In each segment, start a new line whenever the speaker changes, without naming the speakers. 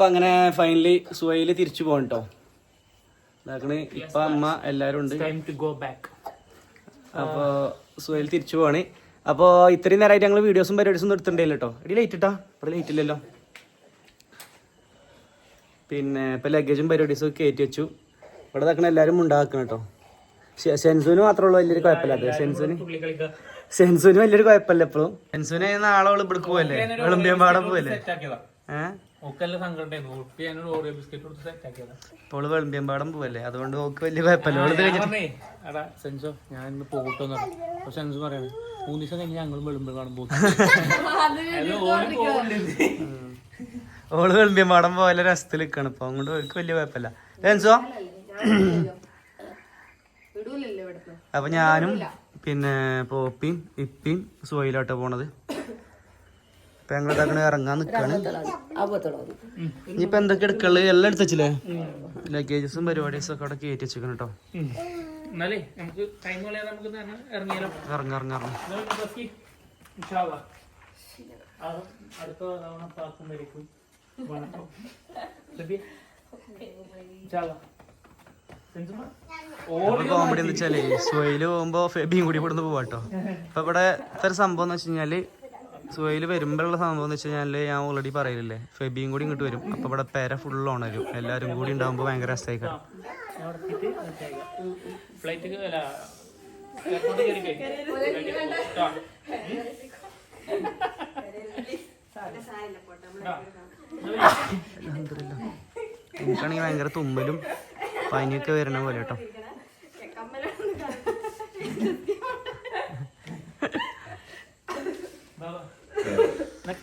അപ്പൊ അങ്ങനെ ഫൈനലി സുഹൈൽ തിരിച്ചു പോകണം കേട്ടോ ഇതാക്കണ് ഇപ്പൊ അമ്മ എല്ലാരും ഉണ്ട്.
ടൈം ടു ഗോ ബാക്ക്
അപ്പൊ സുഹൈൽ തിരിച്ചു പോവാണ്. അപ്പോൾ ഇത്രയും നേരമായിട്ട് ഞങ്ങൾ വീഡിയോസും പരിപാടീസും ഒന്നും എടുത്തിട്ടുണ്ടല്ലോ കേട്ടോ എടി ലൈറ്റ് ഇട്ടാ ഇവിടെ ലൈറ്റ് ഇല്ലല്ലോ. പിന്നെ ഇപ്പൊ ലഗേജും പരിപാടീസും ഒക്കെ കയറ്റി വെച്ചു. ഇവിടെ നിൽക്കണ എല്ലാരും ഉണ്ടാക്കണം കേട്ടോ സെൻസുവിന് മാത്രമുള്ള മാത്രമേ ഉള്ളൂ വലിയൊരു കുഴപ്പമില്ലാത്ത സെൻസുവിന് സെൻസുവിന് വലിയൊരു കുഴപ്പമില്ല എപ്പോഴും സെൻസുവിന് നാളെ ഇവിടെ പോവല്ലേ? വെളുമ്പിയമ്പാടെ പോവല്ലേ? ഏഹ്
ഓക്കെല്ലാം സങ്കടം ഉണ്ടായിരുന്നു. ഓറിയോ ബിസ്ക്കറ്റ് കൊടുത്ത് സെറ്റ് ആക്കിയതാ.
ഇപ്പോൾ വെളുമ്പിയമ്പാടം പോവല്ലേ? അതുകൊണ്ട് ഓക്ക് വലിയ കുഴപ്പമില്ല.
പറഞ്ഞേ സെൻസോ ഞാൻ ഇന്ന് പോകട്ടെന്ന് പറഞ്ഞു. അപ്പൊ സെൻസ് പറയാണ് മൂന്ന് ദിവസം കഴിഞ്ഞ് ഞങ്ങളും വെളുമ്പോൾ കാണുമ്പോൾ
ഓൾ വെളുമ്പിയമ്പാടം പോലെ രസത്തിൽ നിൽക്കണം ഇപ്പൊ. അങ്ങോട്ട് ഓൾക്ക് വലിയ കുഴപ്പമില്ല. സെൻസോ? അപ്പൊ ഞാനും പിന്നെ പോപ്പിയും ഇപ്പിയും സുവയിലോട്ട് പോണത്. ഇപ്പൊ ഞങ്ങൾ ഇതാക്കണ ഇറങ്ങാൻ നിക്കാണ്. ഇനിയിപ്പൊ എന്തൊക്കെ എടുക്കുള്ളത് എല്ലാം എടുത്തച്ചില്ലേ ലഗേജസും പരിപാടീസും ഒക്കെ അവിടെ കയറ്റി വെച്ചേക്കണം കേട്ടോ ഇറങ്ങി ഇറങ്ങി ഇറങ്ങി
അടുത്ത തവണ?
കോമഡി എന്ന് വെച്ചാലേ സുഹൈൽ പോകുമ്പോ ഫെബിയും കൂടി ഇവിടുന്ന് പോവാട്ടോ അപ്പൊ ഇവിടെ ഇത്ര സംഭവം എന്ന് വെച്ച് കഴിഞ്ഞാൽ സുഹൈൽ വരുമ്പോഴുള്ള സംഭവം എന്ന് വെച്ച് കഴിഞ്ഞാൽ ഞാൻ ഓൾറെഡി പറയില്ലേ ഫെബിയും കൂടി ഇങ്ങോട്ട് വരും. അപ്പൊ ഇവിടെ പേര ഫുൾ ഓണരും എല്ലാവരും കൂടി ഉണ്ടാകുമ്പോൾ ഭയങ്കര രസമായിക്കാം
ഞാൻ അവിടെ എത്തിയിട്ട് മനസ്സിലാക്കാം. ഫ്ലൈറ്റ് അല്ല എയർപോർട്ടിൽ കയറി
എനിക്കാണെങ്കിൽ ഭയങ്കര തുമ്പലും പനിയൊക്കെ വരണ പോലെ കേട്ടോ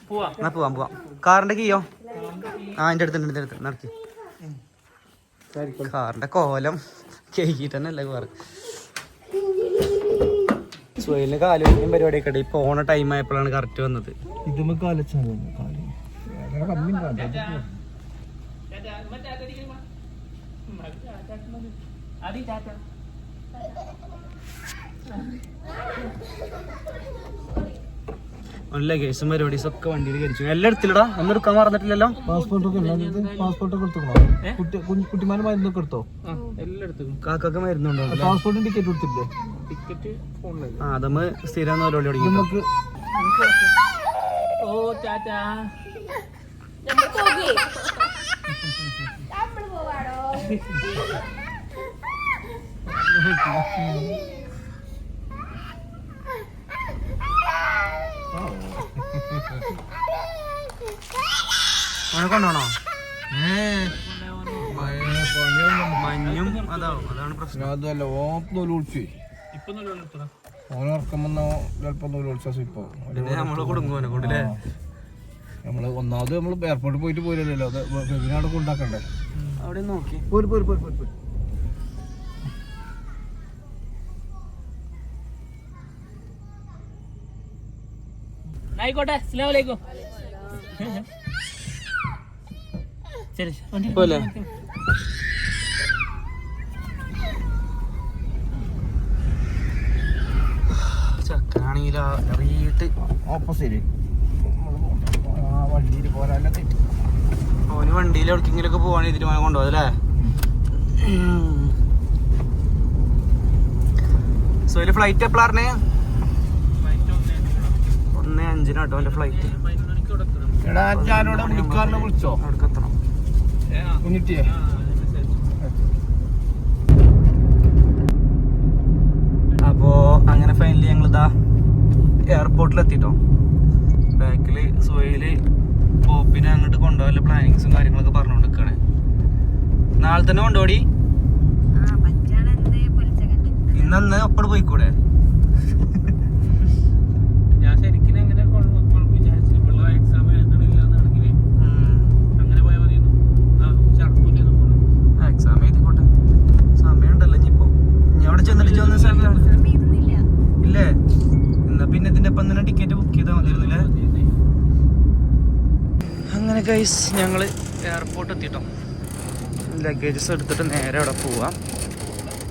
പോവാ
എന്നാ പോവാം പോവാം. കാറിന്റെ കീയോ ആ എന്റെ അടുത്തുണ്ട് എന്റെ അടുത്ത് നടക്കി. കാറിന്റെ കോലം കേക്കിട്ട് തന്നെ അല്ലേ കാറ്. സുഹൈലിന് കാലും പരിപാടിയൊക്കെ ഉണ്ട്. ഇപ്പൊ ഓണ ടൈം ആയപ്പോഴാണ് കറക്റ്റ് വന്നത്.
ഇതുമ്മ കാലച്ചാണ് കമ്മി
കേസും ടാറ്റ
ഒക്കെ വണ്ടിയിൽ കഴിച്ചു എല്ലാം എടുത്തില്ലടാ ഒന്നും എടുക്കാൻ മറന്നിട്ടില്ലല്ലോ?
പാസ്പോർട്ട് ഒക്കെ പാസ്പോർട്ട് ഒക്കെ എടുത്തോ? കുട്ടി കുട്ടിമാരെ മരുന്നൊക്കെ എടുത്തോ?
എല്ലാം എടുത്തു
കാക്കൊക്കെ മരുന്നുണ്ടോ
പാസ്പോർട്ടിന് ടിക്കറ്റ് എടുത്തില്ലേ
ടിക്കറ്റ് ഫോണിൽ
ആ അതമ്മ സ്ഥിരം നോലോളി തുടങ്ങി
നമുക്ക്
ഓ ചാറ്റാ
അവനെ കൊണ്ടോണോ മഞ്ഞും അതാവും. അതാണ് പ്രശ്നം.
അതല്ല ഉറക്കം വന്ന ചിലപ്പോ ഇപ്പൊ.
നമ്മൾ കൊടുങ്ങോനെ കൊണ്ടല്ലേ?
നമ്മൾ ഒന്നാമത് നമ്മൾ എയർപോർട്ടിൽ പോയിട്ട് പോയില്ലല്ലോ അത്
അവിടെ നോക്കി.
പോര് പോര് പോര് പോര്.
ആയിക്കോട്ടെ ശരി
പോലെ ചക്കനാണെങ്കിൽ അറിയിട്ട്.
ഓപ്പോസിറ്റ്. ആ വണ്ടിയിൽ പോരാല്ല
ഓന് വണ്ടിയിൽ എവിടേക്കെങ്കിലും പോവാണ് പോവാണെങ്കിൽ ഇതിൽ മോനെ കൊണ്ടുപോകും അല്ലേ? സോ ഇതിൽ ഫ്ലൈറ്റ് എപ്പോഴാണ് ഒന്ന് അഞ്ചിനാട്ടോ എന്റെ ഫ്ലൈറ്റ്
വിളിച്ചോ?
അവിടെ എത്തണം
കുഞ്ഞിട്ടിയെ
അപ്പോ അങ്ങനെ ഫൈനലി ഞങ്ങൾ ഇതാ എയർപോർട്ടിൽ എത്തിട്ടോ ബാക്കിൽ സോയിൽ പോപ്പിനെ അങ്ങോട്ട് കൊണ്ടുപോകാനുള്ള പ്ലാനിങ്സും കാര്യങ്ങളൊക്കെ പറഞ്ഞുകൊണ്ടിരിക്കാണ് നാളെ തന്നെ കൊണ്ടുപോടി. ഇന്നന്ന് ഒപ്പട് പോയിക്കൂടെ
ഞാൻ ശരിക്കും അങ്ങനെ വിചാരിച്ചു ഇപ്പോൾ എക്സാം എഴുതണില്ല എന്നാണെങ്കിൽ അങ്ങനെ പോയാൽ മതിയെന്നു ചടക്കൂലെന്ന് പോകണം
എക്സാം എഴുതിക്കോട്ടെ സമയമുണ്ടല്ലോ ഇനിയിപ്പോ ഇനി അവിടെ ചെന്നിട്ട് ചെന്ന സ്ഥലത്താണ് ഇല്ലേ? എന്നാ പിന്നെ ഇതിന്റെ ഒപ്പം തന്നെ ടിക്കറ്റ് ബുക്ക് ചെയ്താൽ മതിയായിരുന്നില്ലേ അങ്ങനെ ഗൈസ് ഞങ്ങൾ എയർപോർട്ട് എത്തിട്ടോ. ലഗേജസ് എടുത്തിട്ട് നേരെ അവിടെ പോവാം.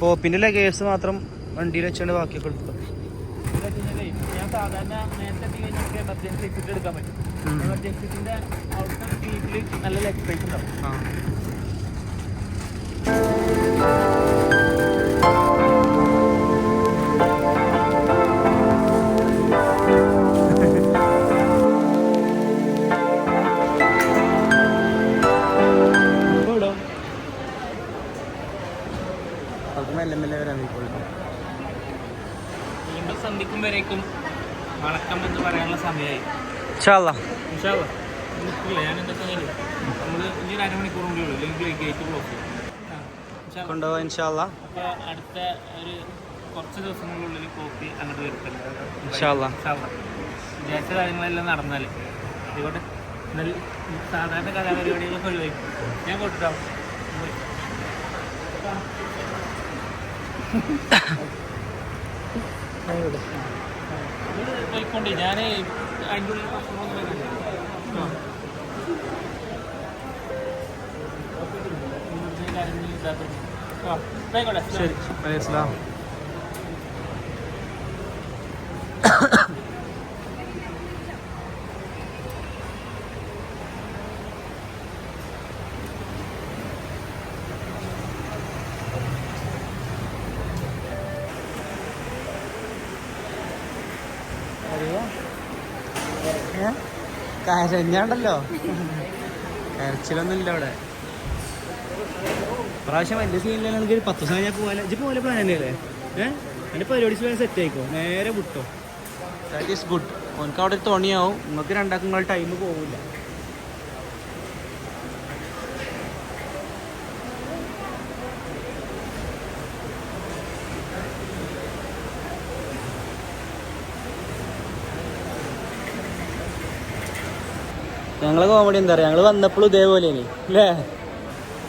പോപ്പിന്റെ ലഗേജസ് മാത്രം വണ്ടിയിൽ വെച്ചാണ് ബാക്കിയൊക്കെ എടുത്തു.
ഞാൻ സാധാരണ നേരത്തെ എത്തി കഴിഞ്ഞാൽ എമർജൻസി എടുക്കാൻ പറ്റും. എമർജൻസിന്റെ അവിടുത്തെ സീറ്റിൽ നല്ല ലെഗ് സ്പേസ് ഉണ്ടാവും. സന്ധിക്കും വരേക്കും വണക്കം എന്ന് പറയാനുള്ള സമയമായി. ഞാൻ എന്താ നമ്മൾ ഇനി ഒരു അരമണിക്കൂർ കൂടി ഉള്ളൂ ഗേറ്റ്.
കൊണ്ടുപോകാം ഇൻഷാല്ലാ
അപ്പോൾ അടുത്ത ഒരു കുറച്ച് കോപ്പി അങ്ങോട്ട് വരുത്തല്ലോ
ഇൻഷാല്ലാ
വിചാരിച്ച കാര്യങ്ങളെല്ലാം നടന്നാലേ. നല്ല സാധാരണ കലാപരിപാടികളൊക്കെ ഒഴിവായി ഞാൻ പോയിക്കൊണ്ട് ഞാൻ അതിന്റെ ഉള്ളിൽ ഭക്ഷണമൊന്നും വരുന്നില്ല. ആ. ഇവിടുത്തെ കാര്യങ്ങൾ ഇതാക്കും. ആ, ആയിക്കോട്ടെ
ശരി. അലൈഹി സ്വലാം കരഞ്ഞാണ്ടല്ലോ കരച്ചിലൊന്നും ഇല്ല അവിടെ. പ്രാവശ്യം വലിയ സീനിലാണെങ്കിൽ ഒരു പത്ത് ദിവസം ഞാൻ പോകാൻ ഇജ്ജ് പോലെ പ്ലാൻ തന്നെയല്ലേ? ഏഹ് എന്റെ പരിപാടി സെറ്റ് ആയിക്കോ? നേരെ വിട്ടോ. ദാറ്റ് ഈസ് ഗുഡ് ഓനക്ക് അവിടെ തുണിയാവും. നിങ്ങൾക്ക് രണ്ടാക്കും ടൈം പോവില്ല. ഞങ്ങളെ കോമഡി എന്താ പറയാ? ഞങ്ങൾ വന്നപ്പോഴും ഇതേപോലെ അല്ലേ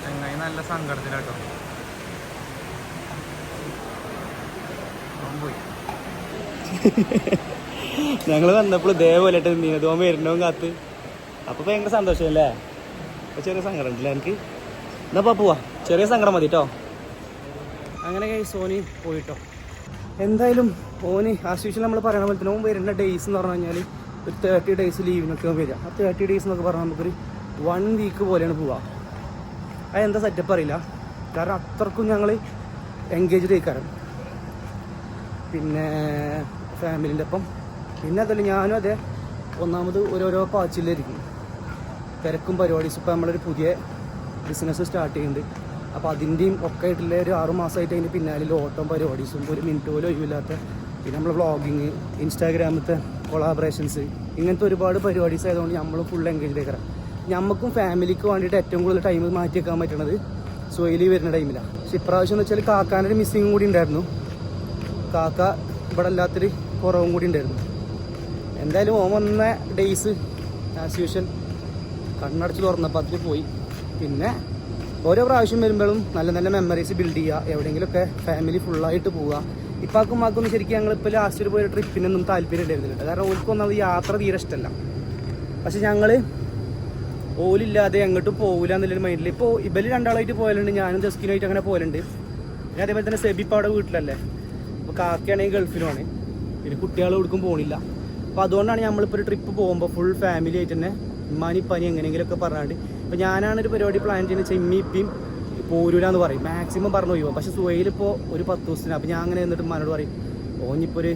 ചങ്ങായി നല്ല സങ്കടത്തിലാട്ടോ. ഞങ്ങൾ വന്നപ്പോൾ ഇതേപോലെ നീനതോം വരുന്നവും കാത്ത്. അപ്പൊ ഭയങ്കര സന്തോഷം അല്ലേ അപ്പൊ ചെറിയ സങ്കടം ഉണ്ടല്ലേ എനിക്ക് എന്നാ പോവാ. ചെറിയ സങ്കടം മതി കേട്ടോ അങ്ങനെ സോനി പോയിട്ടോ. എന്തായാലും ഓന് ആസ് യൂഷ്വൽ നമ്മൾ പറയണ പോലെ തന്നെ ഓൻ വരുന്ന ഡേയ്സ് എന്ന് പറഞ്ഞു കഴിഞ്ഞാൽ ഒരു തേർട്ടി ഡേയ്സ് ലീവിനൊക്കെ വരിക. ആ തേർട്ടി ഡേയ്സ് എന്നൊക്കെ പറഞ്ഞാൽ നമുക്കൊരു വൺ വീക്ക് പോലെയാണ് പോവുക. അതെന്താ സെറ്റപ്പ് അറിയില്ല. കാരണം അത്രക്കും ഞങ്ങൾ എൻഗേജ്ഡ് ആയിക്കാരം. പിന്നെ ഫാമിലിന്റെ ഒപ്പം. പിന്നെ അതല്ല ഞാനും അതെ ഒന്നാമത് ഓരോരോ പാച്ചിലായിരിക്കും തിരക്കും പരിപാടീസ് ഇപ്പം നമ്മളൊരു പുതിയ ബിസിനസ് സ്റ്റാർട്ട് ചെയ്യുന്നുണ്ട്. അപ്പോൾ അതിന്റെയും ഒക്കെ ആയിട്ടുള്ള ഒരു ആറു മാസമായിട്ട് അതിന്റെ പിന്നാലെ ഓട്ടം പരിപാടീസും ഒരു മിനിറ്റ് പോലും ഒഴിവില്ലാത്ത പിന്നെ നമ്മൾ വ്ളോഗിങ് ഇൻസ്റ്റാഗ്രാമത്തെ കൊളാബറേഷൻസ് ഇങ്ങനത്തെ ഒരുപാട് പരിപാടീസ് ആയതുകൊണ്ട് നമ്മൾ ഫുൾ എൻഗേജ്ഡ് ആക്കണം നമുക്കും ഫാമിലിക്ക് വേണ്ടിയിട്ട് ഏറ്റവും കൂടുതൽ ടൈം മാറ്റി വെക്കാൻ പറ്റണത് സോയിലി വരുന്ന ടൈമിലാണ് പക്ഷെ ഇപ്രാവശ്യം എന്ന് വെച്ചാൽ കാക്കാനൊരു മിസ്സിങ്ങും കൂടി ഉണ്ടായിരുന്നു കാക്ക ഇവിടെ അല്ലാത്തൊരു കുറവും കൂടി ഉണ്ടായിരുന്നു എന്തായാലും ഓൻ വന്ന ഡേയ്സ് ആസ് യൂഷ്വൽ കണ്ണടച്ച് തുറന്നപ്പോൾ അതിൽ പോയി. പിന്നെ ഓരോ പ്രാവശ്യം വരുമ്പോഴും നല്ല നല്ല മെമ്മറീസ് ബിൽഡ് ചെയ്യുക എവിടെയെങ്കിലുമൊക്കെ ഫാമിലി ഫുള്ളായിട്ട് പോവുക ഇപ്പാക്കും മാക്കൊന്നും ശരിക്കും ഞങ്ങളിപ്പോൾ ലാസ്റ്റ് പോയ ട്രിപ്പിനൊന്നും താല്പര്യം ഉണ്ടായിരുന്നില്ല. കാരണം ഓൽക്കൊന്നും അത് യാത്ര തീരെ ഇഷ്ടമല്ല പക്ഷെ ഞങ്ങൾ ഓലില്ലാതെ അങ്ങോട്ട് പോകില്ല എന്നുള്ളൊരു മൈൻഡിൽ ഇപ്പോൾ ഇബൽ രണ്ടാളായിട്ട് പോയാലുണ്ട് ഞാനും ജസ്കിനായിട്ട് അങ്ങനെ പോയാലുണ്ട്. പിന്നെ അതേപോലെ തന്നെ സെബിപ്പാടെ വീട്ടിലല്ലേ? അപ്പോൾ കാക്കയാണെങ്കിൽ ഗൾഫിലുമാണ്. പിന്നെ കുട്ടികൾ എവിടേക്കും പോകണില്ല അപ്പോൾ അതുകൊണ്ടാണ് നമ്മളിപ്പോൾ ഒരു ട്രിപ്പ് പോകുമ്പോൾ ഫുൾ ഫാമിലി ആയിട്ട് തന്നെ ഉമ്മാനി പനി എങ്ങനെയെങ്കിലുമൊക്കെ പറഞ്ഞാണ്ട്. ഇപ്പോൾ ഞാനാണ് ഒരു പരിപാടി പ്ലാൻ ചെയ്യുന്നത് ചെമ്മി ഇപ്പിയും പോരൂലെന്ന് പറയും. മാക്സിമം പറഞ്ഞു പോയി പക്ഷേ സുഹയിലിപ്പോൾ ഒരു പത്ത് ദിവസത്തിന് അപ്പോൾ ഞാൻ അങ്ങനെ എന്നിട്ട് മനോട് പറയും ഓനിപ്പോൾ ഒരു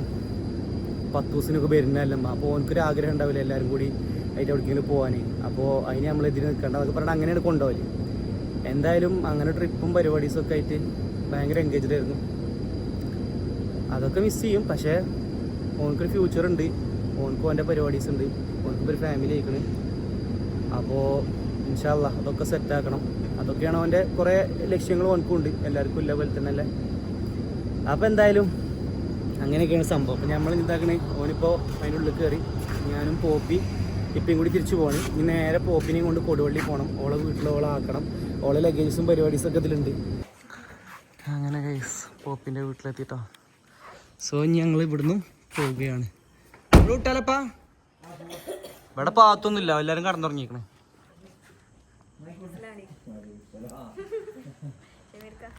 പത്ത് ദിവസത്തിനൊക്കെ വരുന്നതല്ല അപ്പോൾ ഓനക്കൊരു ആഗ്രഹം ഉണ്ടാവില്ല എല്ലാവരും കൂടി അതിന്റെ എവിടേക്കെങ്കിലും പോകാൻ അപ്പോൾ അതിന് നമ്മൾ എതിര് നിൽക്കേണ്ട. അതൊക്കെ പറഞ്ഞാൽ അങ്ങനെയാണ് കൊണ്ടുപോകൽ എന്തായാലും അങ്ങനെ ട്രിപ്പും പരിപാടീസും ഒക്കെ ആയിട്ട് ഭയങ്കര എൻഗേജ്ഡ് ആയിരുന്നു. അതൊക്കെ മിസ് ചെയ്യും. പക്ഷേ ഓനക്കൊരു ഫ്യൂച്ചർ ഉണ്ട്. ഓനക്കും അവന്റെ പരിപാടീസ് ഉണ്ട്. ഓനക്കും ഒരു ഫാമിലി ആയിക്കണ്. അപ്പോൾ ഇൻഷാല്ല അതൊക്കെ സെറ്റ് ആക്കണം. അതൊക്കെയാണ് അവന്റെ കുറേ ലക്ഷ്യങ്ങൾ ഓനക്കും ഉണ്ട് എല്ലാവർക്കും ഇല്ല പോലെ തന്നെ അല്ലേ അപ്പോൾ എന്തായാലും അങ്ങനെയൊക്കെയാണ് സംഭവം. അപ്പം നമ്മൾ എന്താക്കണേ? ഓനിപ്പോൾ അതിന്റെ ഉള്ളിൽ കയറി ഞാനും പോപ്പി ഇപ്പം കൂടി തിരിച്ചു പോകണം ഇനി നേരെ പോപ്പിനെയും കൊണ്ട് കൊടുവള്ളി പോകണം ഓളെ വീട്ടിൽ ഓളെ ആക്കണം. ഓളെ ലഗേജസും പരിപാടീസും ഒക്കെ ഇതിലുണ്ട്. അങ്ങനെ ഗൈസ് പോപ്പിന്റെ വീട്ടിലെത്തിട്ടോ. സോ ഞങ്ങൾ ഇവിടുന്ന് പോവുകയാണ്. ഇവിടെ പാത്തൊന്നുമില്ല. എല്ലാവരും കടന്നുറങ്ങിക്കണേ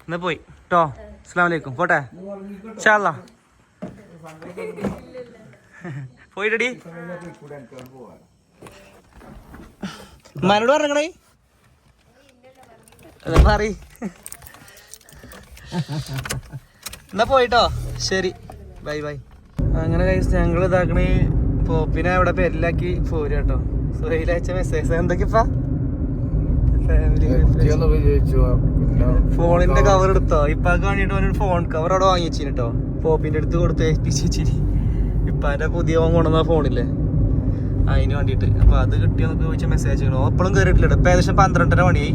എന്നാ പോയി. കേട്ടോ അസ്സാം വലൈക്കും പോട്ടെ. ഷാല്ല പോയിട്ടടി. ഉമ്മാനോട് പറഞ്ഞേ പറ എന്നാ പോയിട്ടോ. ശരി. Bye bye. അങ്ങനെ കഴിച്ച് ഞങ്ങൾ ഇതാക്കണേ പോപ്പിനെ അവിടെ പേരിലാക്കി പോരുക കേട്ടോ സുഹൈലയച്ച മെസ്സേജ് എന്തൊക്കെയാ ഫാമിലി
എത്തിയെന്ന് വിചാരിച്ചു പിന്നെ
ഫോണിന്റെ കവർ എടുത്തോ? ഇപ്പാക്ക് വേണ്ടിട്ട് അവനൊരു ഫോൺ കവർ അവിടെ വാങ്ങിച്ചിന് കേട്ടോ പോപ്പിന്റെ അടുത്ത് കൊടുത്ത് ഏൽപ്പിച്ചിരി ഇപ്പാന്റെ പുതിയ ഫോൺ കൊണ്ടുവന്ന ഫോണില്ലേ അതിന് വേണ്ടിട്ട് അപ്പൊ അത് കിട്ടിയെന്നൊക്കെ ചോദിച്ച മെസ്സേജ് എപ്പോഴും കയറിയിട്ടില്ല ഇപ്പൊ ഏകദേശം പന്ത്രണ്ടര മണിയായി.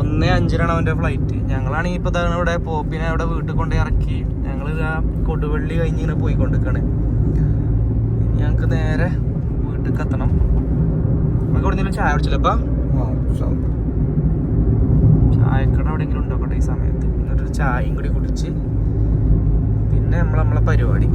ഒന്നേ അഞ്ചിനാണ് അവന്റെ ഫ്ലൈറ്റ് ഞങ്ങളാണെങ്കിൽ ഇപ്പൊ ഇതാണ് ഇവിടെ പോപ്പിനെ അവിടെ വീട്ടിൽ കൊണ്ട് ഇറക്കി. ഞങ്ങൾ ഇതാ കൊടുവള്ളി കഴിഞ്ഞ് ഇങ്ങനെ പോയിക്കൊണ്ടിരിക്കാണ്. ഞങ്ങക്ക് നേരെ വീട്ടിൽ എത്തണം. നമുക്ക് ഇവിടെ എന്തെങ്കിലും ചായ കുടിച്ചില്ലപ്പാ ചായക്കട എവിടെയെങ്കിലും ഉണ്ടാക്കട്ടെ ഈ സമയത്ത്? എന്നിട്ടൊരു ചായയും കൂടി കുടിച്ച് പിന്നെ നമ്മൾ നമ്മളെ പരിപാടി.